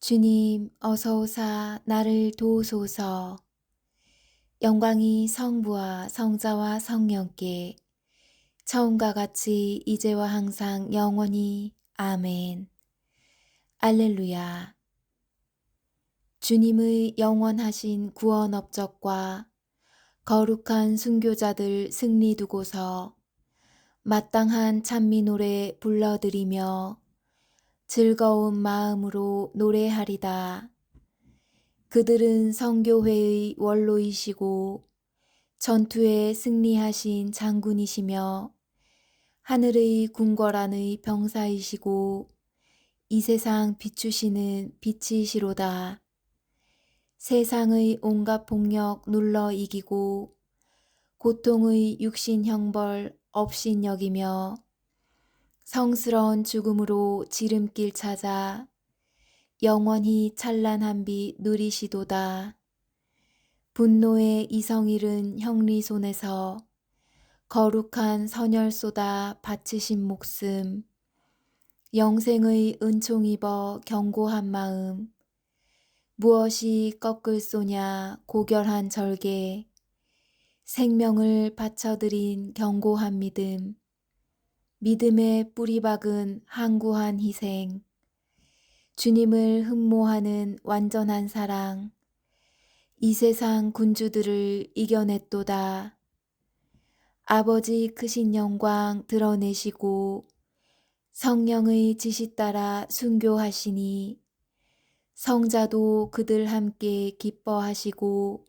주님, 어서 오사 나를 도우소서. 영광이 성부와 성자와 성령께 처음과 같이 이제와 항상 영원히 아멘. 알렐루야. 주님의 영원하신 구원 업적과 거룩한 순교자들 승리 두고서 마땅한 찬미 노래 불러드리며 즐거운 마음으로 노래하리다. 그들은 성교회의 원로이시고 전투에 승리하신 장군이시며 하늘의 궁궐안의 병사이시고 이 세상 비추시는 빛이시로다. 세상의 온갖 폭력 눌러 이기고 고통의 육신 형벌 없인 여기며 성스러운 죽음으로 지름길 찾아 영원히 찬란한 빛 누리시도다. 분노의 이성일은 형리 손에서 거룩한 선열 쏟아 바치신 목숨 영생의 은총 입어 경고한 마음 무엇이 꺾을 쏘냐 고결한 절개 생명을 바쳐드린 경고한 믿음 믿음의 뿌리 박은 항구한 희생 주님을 흠모하는 완전한 사랑 이 세상 군주들을 이겨냈도다. 아버지 크신 영광 드러내시고 성령의 지시 따라 순교하시니 성자도 그들 함께 기뻐하시고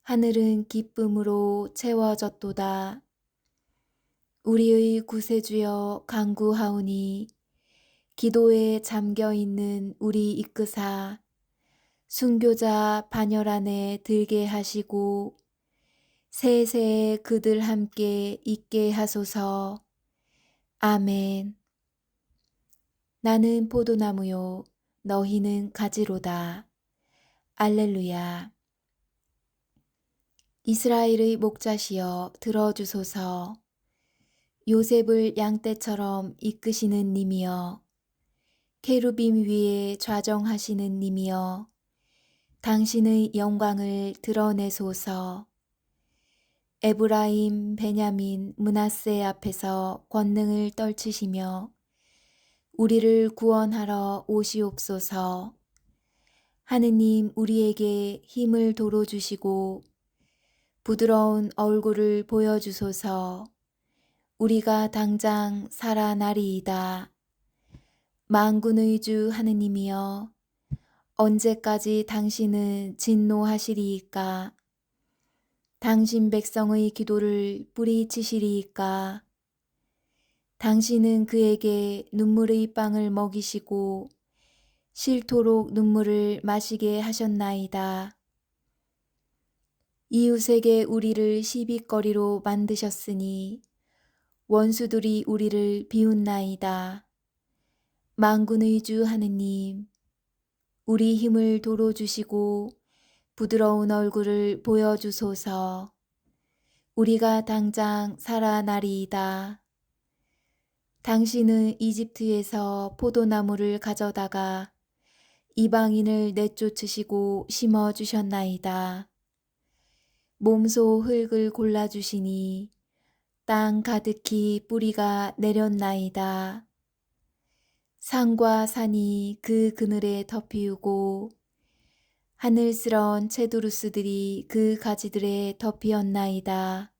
하늘은 기쁨으로 채워졌도다. 우리의 구세주여 강구하오니 기도에 잠겨 있는 우리 이끄사 순교자 반열 안에 들게 하시고 세세 그들 함께 있게 하소서. 아멘. 나는 포도나무요 너희는 가지로다. 알렐루야. 이스라엘의 목자시여 들어주소서. 요셉을 양떼처럼 이끄시는 님이여. 케루빔 위에 좌정하시는 님이여. 당신의 영광을 드러내소서. 에브라임, 베냐민, 문하세 앞에서 권능을 떨치시며 우리를 구원하러 오시옵소서. 하느님 우리에게 힘을 도로 주시고 부드러운 얼굴을 보여주소서. 우리가 당장 살아나리이다. 만군의 주 하느님이여 언제까지 당신은 진노하시리이까? 당신 백성의 기도를 뿌리치시리이까? 당신은 그에게 눈물의 빵을 먹이시고 싫도록 눈물을 마시게 하셨나이다. 이웃에게 우리를 시비거리로 만드셨으니 원수들이 우리를 비웃나이다. 만군의 주 하느님, 우리 힘을 도로 주시고 부드러운 얼굴을 보여주소서. 우리가 당장 살아나리이다. 당신은 이집트에서 포도나무를 가져다가 이방인을 내쫓으시고 심어 주셨나이다. 몸소 흙을 골라 주시니 땅 가득히 뿌리가 내렸나이다. 산과 산이 그 그늘에 덮이우고 하늘스런 체두루스들이 그 가지들에 덮이었나이다.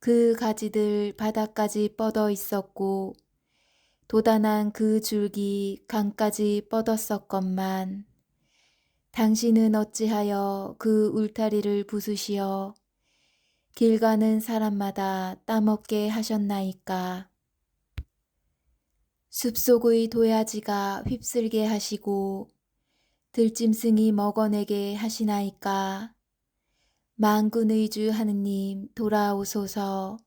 그 가지들 바닥까지 뻗어 있었고 도단한 그 줄기 강까지 뻗었었건만 당신은 어찌하여 그 울타리를 부수시어 길 가는 사람마다 따먹게 하셨나이까. 숲속의 도야지가 휩쓸게 하시고 들짐승이 먹어내게 하시나이까? 만군의 주 하느님 돌아오소서.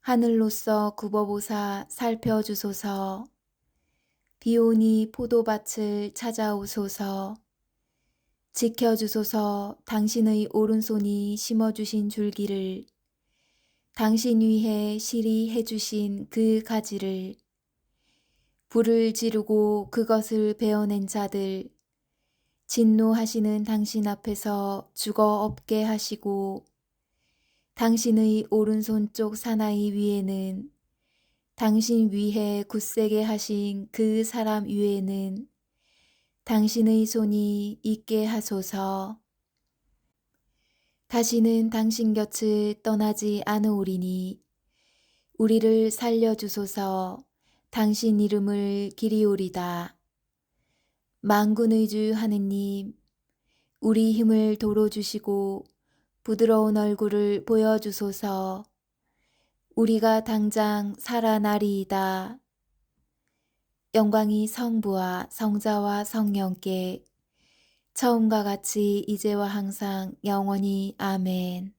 하늘로서 굽어보사 살펴주소서. 비오니 포도밭을 찾아오소서 지켜주소서. 당신의 오른손이 심어주신 줄기를 당신 위해 실이 해주신 그 가지를 불을 지르고 그것을 베어낸 자들 진노하시는 당신 앞에서 죽어 없게 하시고 당신의 오른손 쪽 사나이 위에는 당신 위에 굳세게 하신 그 사람 위에는 당신의 손이 있게 하소서. 다시는 당신 곁을 떠나지 않으오리니 우리를 살려주소서 당신 이름을 기리오리다. 만군의 주 하느님, 우리 힘을 도로 주시고 부드러운 얼굴을 보여주소서. 우리가 당장 살아나리이다. 영광이 성부와 성자와 성령께 처음과 같이 이제와 항상 영원히 아멘.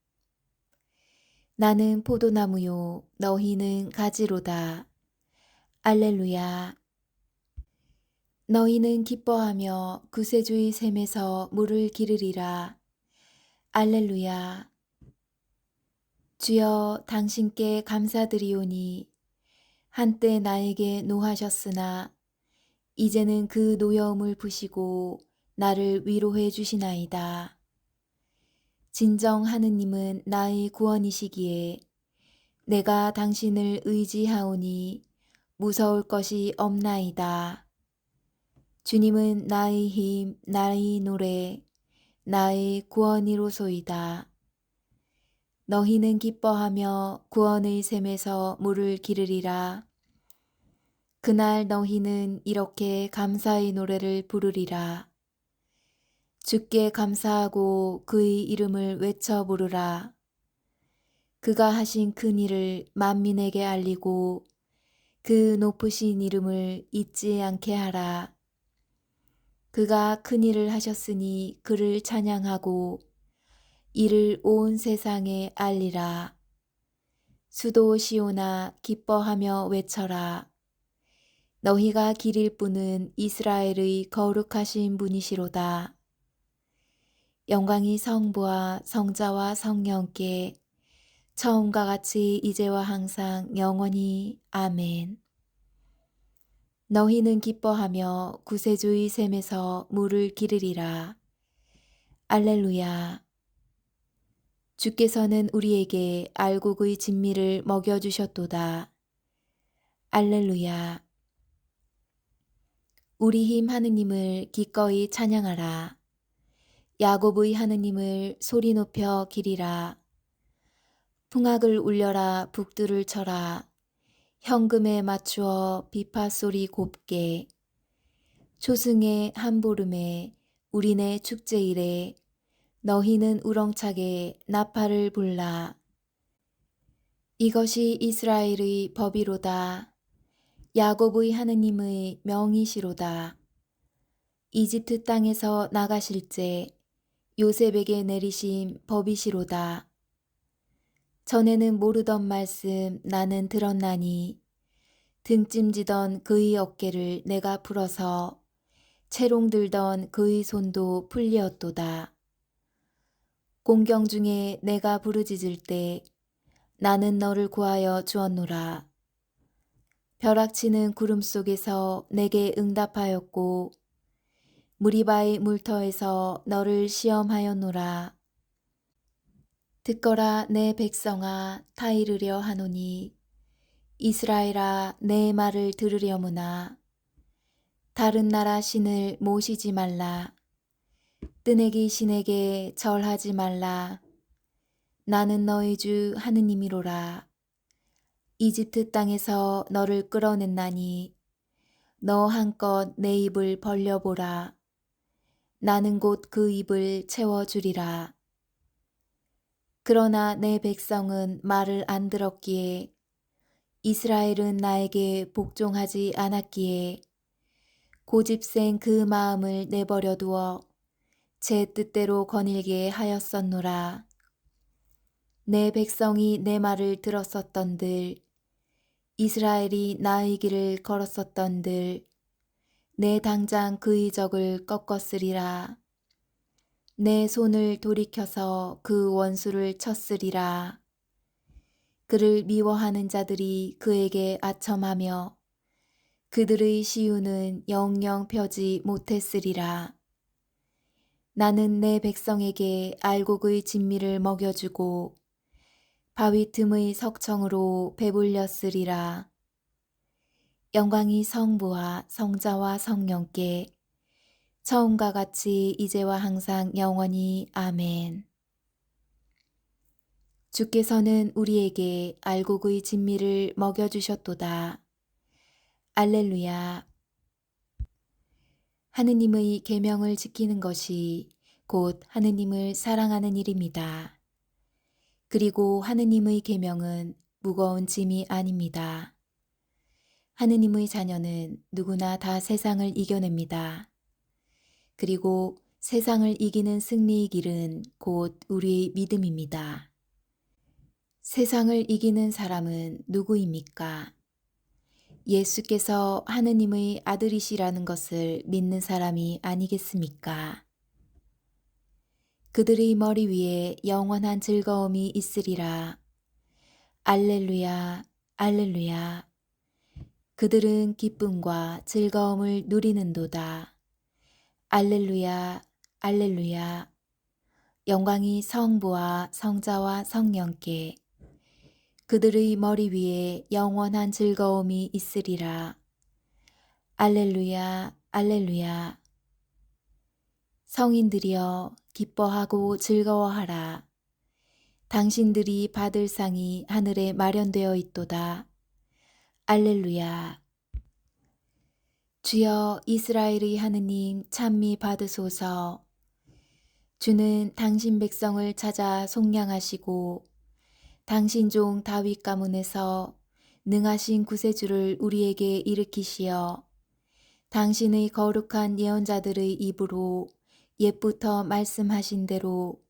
나는 포도나무요 너희는 가지로다. 알렐루야. 너희는 기뻐하며 구세주의 샘에서 물을 기르리라. 알렐루야. 주여 당신께 감사드리오니 한때 나에게 노하셨으나 이제는 그 노여움을 부시고 나를 위로해 주시나이다. 진정 하느님은 나의 구원이시기에 내가 당신을 의지하오니 무서울 것이 없나이다. 주님은 나의 힘, 나의 노래, 나의 구원이로소이다. 너희는 기뻐하며 구원의 샘에서 물을 기르리라. 그날 너희는 이렇게 감사의 노래를 부르리라. 주께 감사하고 그의 이름을 외쳐 부르라. 그가 하신 큰 일을 만민에게 알리고 그 높으신 이름을 잊지 않게 하라. 그가 큰 일을 하셨으니 그를 찬양하고 이를 온 세상에 알리라. 수도 시오나 기뻐하며 외쳐라. 너희가 기릴 분은 이스라엘의 거룩하신 분이시로다. 영광이 성부와 성자와 성령께 처음과 같이 이제와 항상 영원히 아멘. 너희는 기뻐하며 구세주의 샘에서 물을 기르리라. 알렐루야. 주께서는 우리에게 알곡의 진미를 먹여주셨도다. 알렐루야. 우리 힘 하느님을 기꺼이 찬양하라. 야곱의 하느님을 소리 높여 기리라. 풍악을 울려라 북두를 쳐라. 현금에 맞추어 비파 소리 곱게. 초승의 한보름에 우리네 축제일에 너희는 우렁차게 나팔을 불라. 이것이 이스라엘의 법이로다. 야곱의 하느님의 명이시로다. 이집트 땅에서 나가실제 요셉에게 내리신 법이시로다. 전에는 모르던 말씀 나는 들었나니 등짐지던 그의 어깨를 내가 풀어서 채롱 들던 그의 손도 풀리었도다. 공경 중에 내가 부르짖을 때 나는 너를 구하여 주었노라. 벼락치는 구름 속에서 내게 응답하였고 무리바의 물터에서 너를 시험하였노라. 듣거라 내 백성아 타이르려 하노니 이스라엘아 내 말을 들으려무나 다른 나라 신을 모시지 말라. 뜨내기 신에게 절하지 말라. 나는 너희 주 하느님이로라. 이집트 땅에서 너를 끌어냈나니 너 한껏 내 입을 벌려보라. 나는 곧 그 입을 채워주리라. 그러나 내 백성은 말을 안 들었기에 이스라엘은 나에게 복종하지 않았기에 고집센 그 마음을 내버려 두어 제 뜻대로 거닐게 하였었노라. 내 백성이 내 말을 들었었던들, 이스라엘이 나의 길을 걸었었던들, 내 당장 그의 적을 꺾었으리라. 내 손을 돌이켜서 그 원수를 쳤으리라. 그를 미워하는 자들이 그에게 아첨하며 그들의 시유는 영영 펴지 못했으리라. 나는 내 백성에게 알곡의 진미를 먹여주고 바위 틈의 석청으로 배불렸으리라. 영광이 성부와 성자와 성령께 처음과 같이 이제와 항상 영원히 아멘. 주께서는 우리에게 알곡의 진미를 먹여주셨도다. 알렐루야. 하느님의 계명을 지키는 것이 곧 하느님을 사랑하는 일입니다. 그리고 하느님의 계명은 무거운 짐이 아닙니다. 하느님의 자녀는 누구나 다 세상을 이겨냅니다. 그리고 세상을 이기는 승리의 길은 곧 우리의 믿음입니다. 세상을 이기는 사람은 누구입니까? 예수께서 하느님의 아들이시라는 것을 믿는 사람이 아니겠습니까? 그들의 머리 위에 영원한 즐거움이 있으리라. 알렐루야, 알렐루야. 그들은 기쁨과 즐거움을 누리는도다. 알렐루야, 알렐루야. 영광이 성부와 성자와 성령께 그들의 머리 위에 영원한 즐거움이 있으리라. 알렐루야, 알렐루야. 성인들이여 기뻐하고 즐거워하라. 당신들이 받을 상이 하늘에 마련되어 있도다. 알렐루야. 주여 이스라엘의 하느님 찬미 받으소서. 주는 당신 백성을 찾아 속량하시고 당신 종 다윗 가문에서 능하신 구세주를 우리에게 일으키시어 당신의 거룩한 예언자들의 입으로 옛부터 말씀하신 대로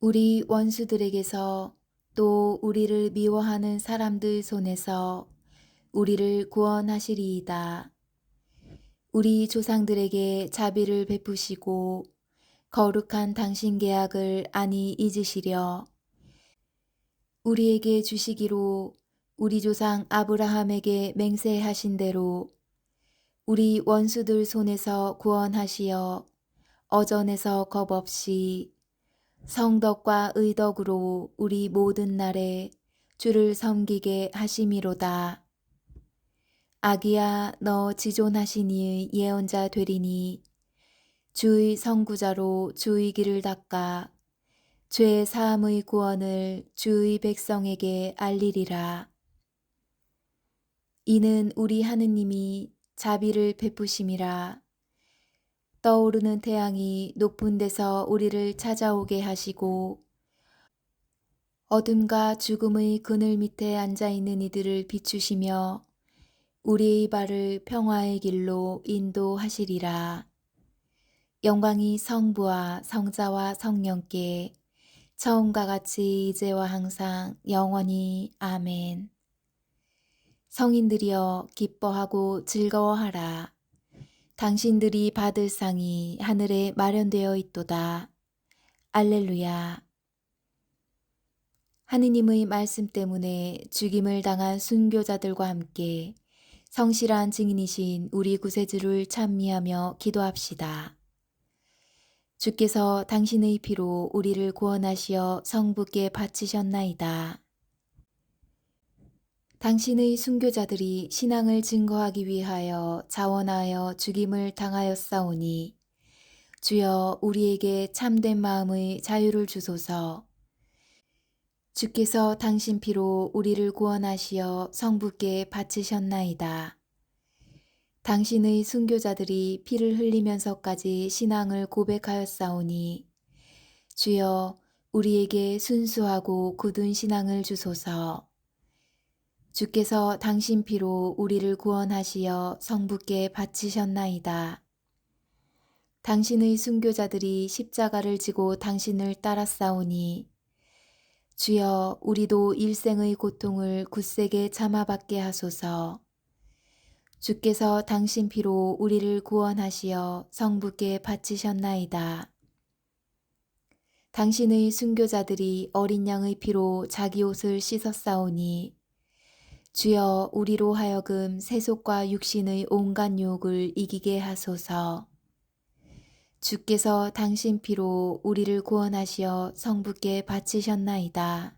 우리 원수들에게서 또 우리를 미워하는 사람들 손에서 우리를 구원하시리이다. 우리 조상들에게 자비를 베푸시고 거룩한 당신 계약을 안히 잊으시려 우리에게 주시기로 우리 조상 아브라함에게 맹세하신 대로 우리 원수들 손에서 구원하시어 어전에서 겁 없이 성덕과 의덕으로 우리 모든 날에 주를 섬기게 하심이로다. 아기야 너 지존하신 이의 예언자 되리니 주의 성구자로 주의 길을 닦아 죄 사함의 구원을 주의 백성에게 알리리라. 이는 우리 하느님이 자비를 베푸심이라. 떠오르는 태양이 높은 데서 우리를 찾아오게 하시고 어둠과 죽음의 그늘 밑에 앉아 있는 이들을 비추시며 우리의 발을 평화의 길로 인도하시리라. 영광이 성부와 성자와 성령께 처음과 같이 이제와 항상 영원히 아멘. 성인들이여 기뻐하고 즐거워하라. 당신들이 받을 상이 하늘에 마련되어 있도다. 알렐루야. 하느님의 말씀 때문에 죽임을 당한 순교자들과 함께 성실한 증인이신 우리 구세주를 찬미하며 기도합시다. 주께서 당신의 피로 우리를 구원하시어 성부께 바치셨나이다. 당신의 순교자들이 신앙을 증거하기 위하여 자원하여 죽임을 당하였사오니 주여 우리에게 참된 마음의 자유를 주소서. 주께서 당신 피로 우리를 구원하시어 성부께 바치셨나이다. 당신의 순교자들이 피를 흘리면서까지 신앙을 고백하였사오니 주여 우리에게 순수하고 굳은 신앙을 주소서. 주께서 당신 피로 우리를 구원하시어 성부께 바치셨나이다. 당신의 순교자들이 십자가를 지고 당신을 싸우니 주여 우리도 일생의 고통을 굳세게 참아받게 하소서. 주께서 당신 피로 우리를 구원하시어 성부께 바치셨나이다. 당신의 순교자들이 어린 양의 피로 자기 옷을 씻었사오니 주여 우리로 하여금 세속과 육신의 온갖 유혹을 이기게 하소서. 주께서 당신 피로 우리를 구원하시어 성부께 바치셨나이다.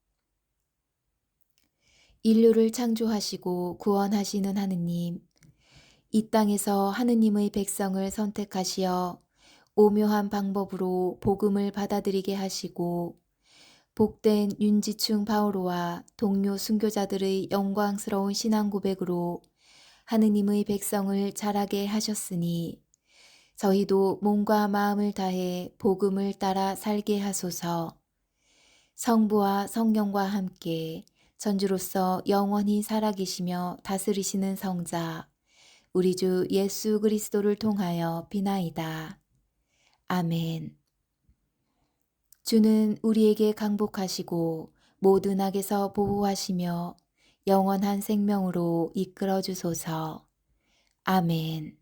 인류를 창조하시고 구원하시는 하느님, 이 땅에서 하느님의 백성을 선택하시어 오묘한 방법으로 복음을 받아들이게 하시고 복된 윤지충 바오로와 동료 순교자들의 영광스러운 신앙 고백으로 하느님의 백성을 자라게 하셨으니 저희도 몸과 마음을 다해 복음을 따라 살게 하소서. 성부와 성령과 함께 전주로서 영원히 살아계시며 다스리시는 성자 우리 주 예수 그리스도를 통하여 비나이다. 아멘. 주는 우리에게 강복하시고 모든 악에서 보호하시며 영원한 생명으로 이끌어 주소서. 아멘.